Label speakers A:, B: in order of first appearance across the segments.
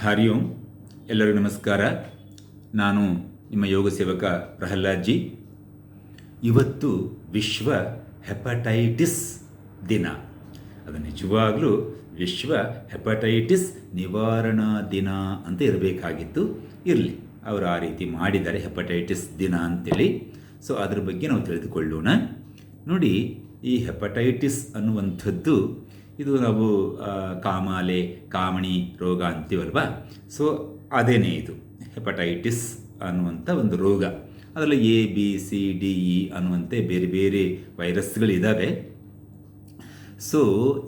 A: ಹರಿ ಓಂ. ಎಲ್ಲರಿಗೂ ನಮಸ್ಕಾರ. ನಾನು ನಿಮ್ಮ ಯೋಗ ಸೇವಕ ಪ್ರಹ್ಲಾದ್ಜಿ. ಇವತ್ತು ವಿಶ್ವ ಹೆಪಟೈಟಿಸ್ ದಿನ. ಅದು ನಿಜವಾಗಲೂ ವಿಶ್ವ ಹೆಪಟೈಟಿಸ್ ನಿವಾರಣಾ ದಿನ ಅಂತ ಇರಬೇಕಾಗಿತ್ತು. ಇರಲಿ, ಅವರು ಆ ರೀತಿ ಮಾಡಿದ್ದಾರೆ ಹೆಪಟೈಟಿಸ್ ದಿನ ಅಂತೇಳಿ. ಸೊ, ಅದ್ರ ಬಗ್ಗೆ ನಾವು ತಿಳಿದುಕೊಳ್ಳೋಣ. ನೋಡಿ, ಈ ಹೆಪಟೈಟಿಸ್ ಅನ್ನುವಂಥದ್ದು ಇದು ನಾವು ಕಾಮಾಲೆ, ಕಾಮಣಿ, ರೋಗ ಅಂತೀವಲ್ವಾ? ಸೊ ಅದೇನೇ ಇದು? ಹೆಪಟೈಟಿಸ್ ಅನ್ನುವಂಥ ಒಂದು ರೋಗ. ಅದರಲ್ಲಿ A, B, C, D, E ಅನ್ನುವಂತೆ ಬೇರೆ ಬೇರೆ ವೈರಸ್ಗಳಿದ್ದಾವೆ ಸೊ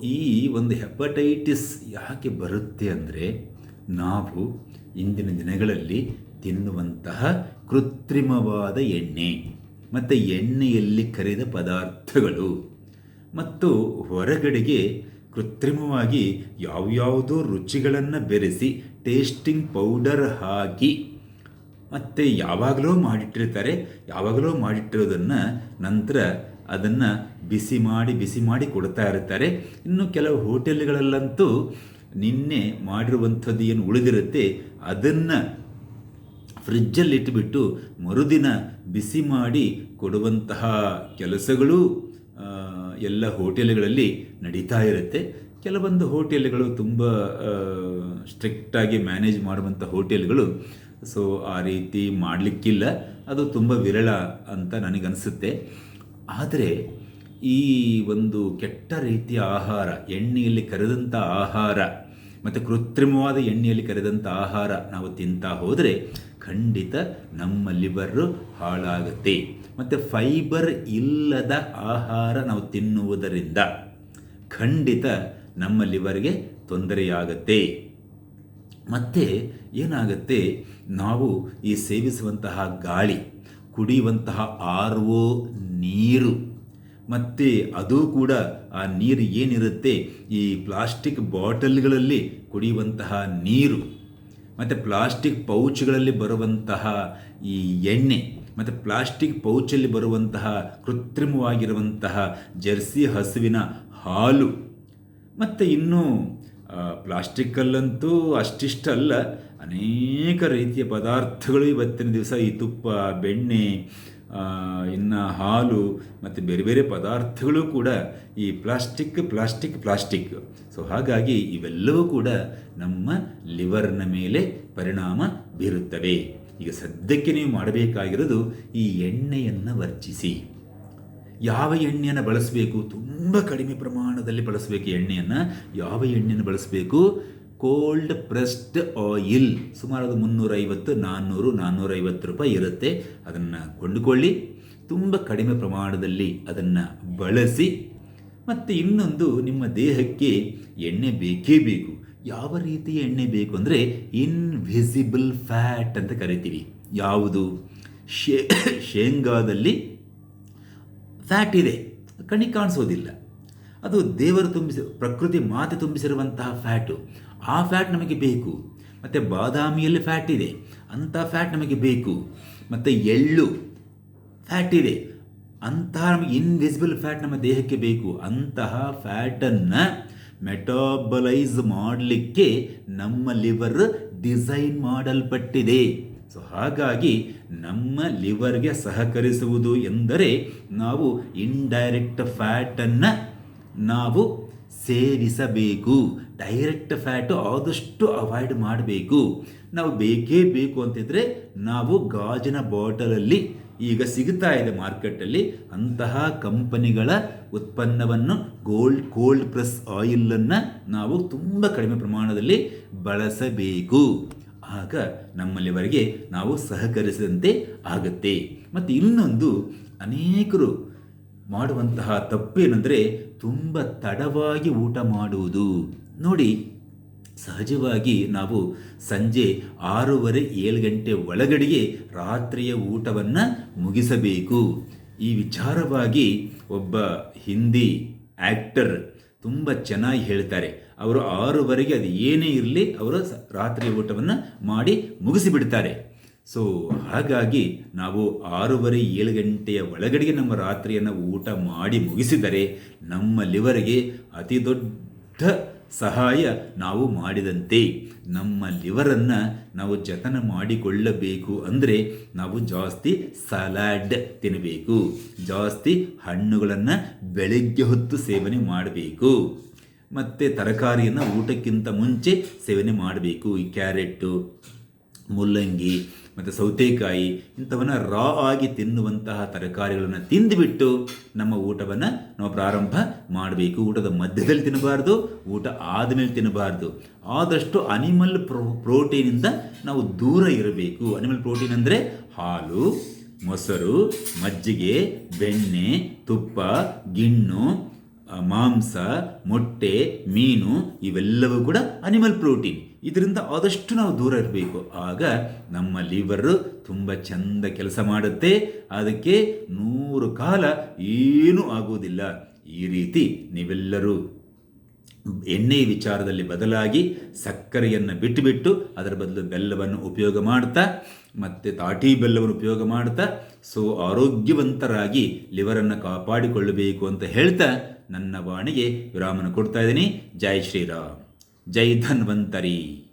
A: ಈ ಒಂದು ಹೆಪಟೈಟಿಸ್ ಯಾಕೆ ಬರುತ್ತೆ ಅಂದರೆ, ನಾವು ಇಂದಿನ ದಿನಗಳಲ್ಲಿ ತಿನ್ನುವಂತಹ ಕೃತ್ರಿಮವಾದ ಎಣ್ಣೆ. ಮತ್ತು ಎಣ್ಣೆಯಲ್ಲಿ ಕರೆದ ಪದಾರ್ಥಗಳು. ಮತ್ತು ಹೊರಗಡೆಗೆ ಕೃತ್ರಿಮವಾಗಿ ಯಾವ್ಯಾವುದೋ ರುಚಿಗಳನ್ನು ಬೆರೆಸಿ ಟೇಸ್ಟಿಂಗ್ ಪೌಡರ್ ಹಾಕಿ ಮತ್ತು ಯಾವಾಗಲೂ ಮಾಡಿಟ್ಟಿರ್ತಾರೆ. ಯಾವಾಗಲೂ ಮಾಡಿಟ್ಟಿರೋದನ್ನು ನಂತರ ಅದನ್ನು ಬಿಸಿ ಮಾಡಿ ಬಿಸಿ ಮಾಡಿ ಕೊಡ್ತಾ ಇರ್ತಾರೆ. ಇನ್ನು ಕೆಲವು ಹೋಟೆಲ್ಗಳಲ್ಲಂತೂ ನಿನ್ನೆ ಮಾಡಿರುವಂಥದ್ದು ಏನು ಉಳಿದಿರುತ್ತೆ, ಅದನ್ನು ಫ್ರಿಜ್ಜಲ್ಲಿ ಇಟ್ಟುಬಿಟ್ಟು ಮರುದಿನ ಬಿಸಿ ಮಾಡಿ ಕೊಡುವಂತಹ ಕೆಲಸಗಳು ಎಲ್ಲ ಹೋಟೆಲ್ಗಳಲ್ಲಿ ನಡೀತಾ ಇರುತ್ತೆ. ಕೆಲವೊಂದು ಹೋಟೆಲ್ಗಳು ತುಂಬ ಸ್ಟ್ರಿಕ್ಟಾಗಿ ಮ್ಯಾನೇಜ್ ಮಾಡುವಂಥ ಹೋಟೆಲ್ಗಳು. ಸೊ ಆ ರೀತಿ ಮಾಡಲಿಕ್ಕಿಲ್ಲ. ಅದು ತುಂಬ ವಿರಳ ಅಂತ ನನಗನ್ಸುತ್ತೆ. ಆದರೆ, ಈ ಒಂದು ಕೆಟ್ಟ ರೀತಿಯ ಆಹಾರ, ಎಣ್ಣೆಯಲ್ಲಿ ಕರೆದಂಥ ಆಹಾರ ಮತ್ತು ಕೃತ್ರಿಮವಾದ ಎಣ್ಣೆಯಲ್ಲಿ ಕರೆದಂಥ ಆಹಾರ ನಾವು ತಿಂತಾ ಹೋದರೆ ಖಂಡಿತ ನಮ್ಮ ಲಿವರ್ ಹಾಳಾಗುತ್ತೆ. ಮತ್ತು ಫೈಬರ್ ಇಲ್ಲದ ಆಹಾರ ನಾವು ತಿನ್ನುವುದರಿಂದ ಖಂಡಿತ ನಮ್ಮ ಲಿವರ್ಗೆ ತೊಂದರೆಯಾಗತ್ತೆ. ಮತ್ತು ಏನಾಗುತ್ತೆ? ನಾವು ಈ ಸೇವಿಸುವಂತಹ ಗಾಳಿ, ಕುಡಿಯುವಂತಹ ಆರ್ ನೀರು ಮತ್ತು ಅದು ಕೂಡ ಆ ನೀರು ಏನಿರುತ್ತೆ? ಈ ಪ್ಲಾಸ್ಟಿಕ್ ಬಾಟಲ್ಗಳಲ್ಲಿ ಕುಡಿಯುವಂತಹ ನೀರು, ಮತ್ತು ಪ್ಲಾಸ್ಟಿಕ್ ಪೌಚ್ಗಳಲ್ಲಿ ಬರುವಂತಹ ಈ ಎಣ್ಣೆ, ಮತ್ತು ಪ್ಲಾಸ್ಟಿಕ್ ಪೌಚಲ್ಲಿ ಬರುವಂತಹ ಕೃತ್ರಿಮವಾಗಿರುವಂತಹ ಜರ್ಸಿ ಹಸುವಿನ ಹಾಲು, ಮತ್ತು ಇನ್ನೂ ಪ್ಲಾಸ್ಟಿಕ್ಕಲ್ಲಂತೂ ಅಷ್ಟಿಷ್ಟಲ್ಲ. ಅನೇಕ ರೀತಿಯ ಪದಾರ್ಥಗಳು ಇವತ್ತಿನ ದಿವಸ ಈ ತುಪ್ಪ, ಬೆಣ್ಣೆ ಇನ್ನು ಹಾಲು ಮತ್ತು ಬೇರೆ ಬೇರೆ ಪದಾರ್ಥಗಳು ಕೂಡ ಈ ಪ್ಲಾಸ್ಟಿಕ್ ಪ್ಲಾಸ್ಟಿಕ್ ಪ್ಲಾಸ್ಟಿಕ್. ಸೊ ಹಾಗಾಗಿ ಇವೆಲ್ಲವೂ ಕೂಡ ನಮ್ಮ ಲಿವರ್ನ ಮೇಲೆ ಪರಿಣಾಮ ಬೀರುತ್ತವೆ. ಈಗ ಸದ್ಯಕ್ಕೆ ನೀವು ಮಾಡಬೇಕಾಗಿರೋದು ಈ ಎಣ್ಣೆಯನ್ನು ವರ್ಜಿಸಿ. ಯಾವ ಎಣ್ಣೆಯನ್ನು ಬಳಸಬೇಕು? ತುಂಬ ಕಡಿಮೆ ಪ್ರಮಾಣದಲ್ಲಿ ಬಳಸಬೇಕು ಎಣ್ಣೆಯನ್ನು. ಯಾವ ಎಣ್ಣೆಯನ್ನು ಬಳಸಬೇಕು? ಕೋಲ್ಡ್ ಪ್ರೆಸ್ಡ್ ಆಯಿಲ್ ಸುಮಾರು ಅದು ಮುನ್ನೂರೈವತ್ತು, ನಾನ್ನೂರು, ನಾನ್ನೂರೈವತ್ತು ರೂಪಾಯಿ ಇರುತ್ತೆ. ಅದನ್ನು ಕೊಂಡುಕೊಳ್ಳಿ. ತುಂಬ ಕಡಿಮೆ ಪ್ರಮಾಣದಲ್ಲಿ ಅದನ್ನು ಬಳಸಿ. ಮತ್ತು ಇನ್ನೊಂದು, ನಿಮ್ಮ ದೇಹಕ್ಕೆ ಎಣ್ಣೆ ಬೇಕೇ ಬೇಕು. ಯಾವ ರೀತಿಯ ಎಣ್ಣೆ ಬೇಕು ಅಂದರೆ ಇನ್ವಿಸಿಬಲ್ ಫ್ಯಾಟ್ ಅಂತ ಕರಿತೀವಿ. ಯಾವುದು? ಶೇ, ಶೇಂಗಾದಲ್ಲಿ ಫ್ಯಾಟ್ ಇದೆ. ಕಣ್ಣಿಗೆ ಕಾಣಿಸೋದಿಲ್ಲ. ಅದು ದೇವರು ತುಂಬಿಸಿ, ಪ್ರಕೃತಿ ಮಾತೆ ತುಂಬಿಸಿರುವಂತಹ ಫ್ಯಾಟು ಆ ಫ್ಯಾಟ್ ನಮಗೆ ಬೇಕು. ಮತ್ತು ಬಾದಾಮಿಯಲ್ಲಿ ಫ್ಯಾಟ್ ಇದೆ. ಅಂಥ ಫ್ಯಾಟ್ ನಮಗೆ ಬೇಕು. ಮತ್ತು ಎಳ್ಳು ಫ್ಯಾಟ್ ಇದೆ. ಅಂತಹ ನಮಗೆ ಇನ್ವಿಸಿಬಲ್ ಫ್ಯಾಟ್ ನಮ್ಮ ದೇಹಕ್ಕೆ ಬೇಕು. ಅಂತಹ ಫ್ಯಾಟನ್ನು ಮೆಟಾಬಲೈಸ್ ಮಾಡಲಿಕ್ಕೆ ನಮ್ಮ ಲಿವರ್ ಡಿಸೈನ್ ಮಾಡಲ್ಪಟ್ಟಿದೆ. ಸೊ ಹಾಗಾಗಿ ನಮ್ಮ ಲಿವರ್ಗೆ ಸಹಕರಿಸುವುದು ಎಂದರೆ ನಾವು ಇಂಡೈರೆಕ್ಟ್ ಫ್ಯಾಟನ್ನು ನಾವು ಸೇವಿಸಬೇಕು. ಡೈರೆಕ್ಟ್ ಫ್ಯಾಟು ಆದಷ್ಟು ಅವಾಯ್ಡ್ ಮಾಡಬೇಕು. ನಾವು ಬೇಕೇ ಬೇಕು ಅಂತಿದ್ರೆ ನಾವು ಗಾಜಿನ ಬಾಟಲಲ್ಲಿ ಈಗ ಸಿಗ್ತಾ ಇದೆ ಮಾರ್ಕೆಟಲ್ಲಿ ಅಂತಹ ಕಂಪನಿಗಳ ಉತ್ಪನ್ನವನ್ನು ಗೋಲ್ಡ್ ಕೋಲ್ಡ್ ಪ್ರೆಸ್ ಆಯಿಲನ್ನು ನಾವು ತುಂಬ ಕಡಿಮೆ ಪ್ರಮಾಣದಲ್ಲಿ ಬಳಸಬೇಕು. ಆಗ ನಮ್ಮಲ್ಲಿವರೆಗೆ ನಾವು ಸಹಕರಿಸಿದಂತೆ ಆಗುತ್ತೆ. ಮತ್ತು ಇನ್ನೊಂದು, ಅನೇಕರು ಮಾಡುವಂತಹ ತಪ್ಪೇನೆಂದರೆ ತುಂಬ ತಡವಾಗಿ ಊಟ ಮಾಡುವುದು. ನೋಡಿ, ಸಹಜವಾಗಿ ನಾವು ಸಂಜೆ ಆರೂವರೆ, ಏಳು ಗಂಟೆ ಒಳಗಡೆಗೆ ರಾತ್ರಿಯ ಊಟವನ್ನು ಮುಗಿಸಬೇಕು. ಈ ವಿಚಾರವಾಗಿ ಒಬ್ಬ ಹಿಂದಿ ಆ್ಯಕ್ಟರ್ ತುಂಬ ಚೆನ್ನಾಗಿ ಹೇಳ್ತಾರೆ. ಅವರು ಆರೂವರೆಗೆ ಅದು ಏನೇ ಇರಲಿ, ಅವರು ರಾತ್ರಿಯ ರಾತ್ರಿ ಊಟವನ್ನು ಮಾಡಿ ಮುಗಿಸಿಬಿಡ್ತಾರೆ. ಸೊ ಹಾಗಾಗಿ ನಾವು ಆರೂವರೆ ಏಳು ಗಂಟೆಯ ಒಳಗಡೆಗೆ ನಮ್ಮ ರಾತ್ರಿಯನ್ನು ಊಟ ಮಾಡಿ ಮುಗಿಸಿದರೆ ನಮ್ಮ ಲಿವರ್ಗೆ ಅತಿ ದೊಡ್ಡ ಸಹಾಯ ನಾವು ಮಾಡಿದಂತೆ. ನಮ್ಮ ಲಿವರನ್ನು ನಾವು ಜತನ ಮಾಡಿಕೊಳ್ಳಬೇಕು ಅಂದರೆ ನಾವು ಜಾಸ್ತಿ ಸಲಾಡ್ ತಿನ್ನಬೇಕು ಜಾಸ್ತಿ ಹಣ್ಣುಗಳನ್ನು ಬೆಳಗ್ಗೆ ಹೊತ್ತು ಸೇವನೆ ಮಾಡಬೇಕು. ಮತ್ತು ತರಕಾರಿಯನ್ನು ಊಟಕ್ಕಿಂತ ಮುಂಚೆ ಸೇವನೆ ಮಾಡಬೇಕು. ಈ ಕ್ಯಾರೆಟ್ಟು ಮುಲ್ಲಂಗಿ ಮತ್ತು ಸೌತೆಕಾಯಿ ಇಂಥವನ್ನು ರಾ ಆಗಿ ತಿನ್ನುವಂತಹ ತರಕಾರಿಗಳನ್ನು ತಿಂದುಬಿಟ್ಟು ನಮ್ಮ ಊಟವನ್ನು ನಾವು ಪ್ರಾರಂಭ ಮಾಡಬೇಕು. ಊಟದ ಮಧ್ಯದಲ್ಲಿ ತಿನ್ನಬಾರ್ದು, ಊಟ ಆದಮೇಲೆ ತಿನ್ನಬಾರ್ದು. ಆದಷ್ಟು ಅನಿಮಲ್ ಪ್ರೋ ಪ್ರೋಟೀನಿಂದ ನಾವು ದೂರ ಇರಬೇಕು. ಅನಿಮಲ್ ಪ್ರೋಟೀನ್ ಅಂದರೆ ಹಾಲು, ಮೊಸರು, ಮಜ್ಜಿಗೆ, ಬೆಣ್ಣೆ, ತುಪ್ಪ, ಗಿಣ್ಣು ಮಾಂಸ, ಮೊಟ್ಟೆ, ಮೀನು, ಇವೆಲ್ಲವೂ ಕೂಡ ಅನಿಮಲ್ ಪ್ರೋಟೀನ್ ಇದರಿಂದ ಆದಷ್ಟು ನಾವು ದೂರ ಇರಬೇಕು. ಆಗ ನಮ್ಮ ಲಿವರ್ ತುಂಬ ಚಂದ ಕೆಲಸ ಮಾಡುತ್ತೆ. ಅದಕ್ಕೆ ನೂರು ಕಾಲ ಏನೂ ಆಗುವುದಿಲ್ಲ. ಈ ರೀತಿ ನೀವೆಲ್ಲರೂ ಎಣ್ಣೆ ವಿಚಾರದಲ್ಲಿ ಬದಲಾಗಿ ಸಕ್ಕರೆಯನ್ನು ಬಿಟ್ಟುಬಿಟ್ಟು ಅದರ ಬದಲು ಬೆಲ್ಲವನ್ನು ಉಪಯೋಗ ಮಾಡ್ತಾ ಮತ್ತು ತಾಟಿ ಬೆಲ್ಲವನ್ನು ಉಪಯೋಗ ಮಾಡ್ತಾ, ಸೊ ಆರೋಗ್ಯವಂತರಾಗಿ ಲಿವರನ್ನು ಕಾಪಾಡಿಕೊಳ್ಳಬೇಕು ಅಂತ ಹೇಳ್ತಾ ನನ್ನ ವಾಣಿಗೆ ವಿರಾಮನ ಕೊಡ್ತಾ ಇದ್ದೀನಿ. ಜೈ ಶ್ರೀರಾಮ್. ಜೈ ಧನ್ವಂತರಿ.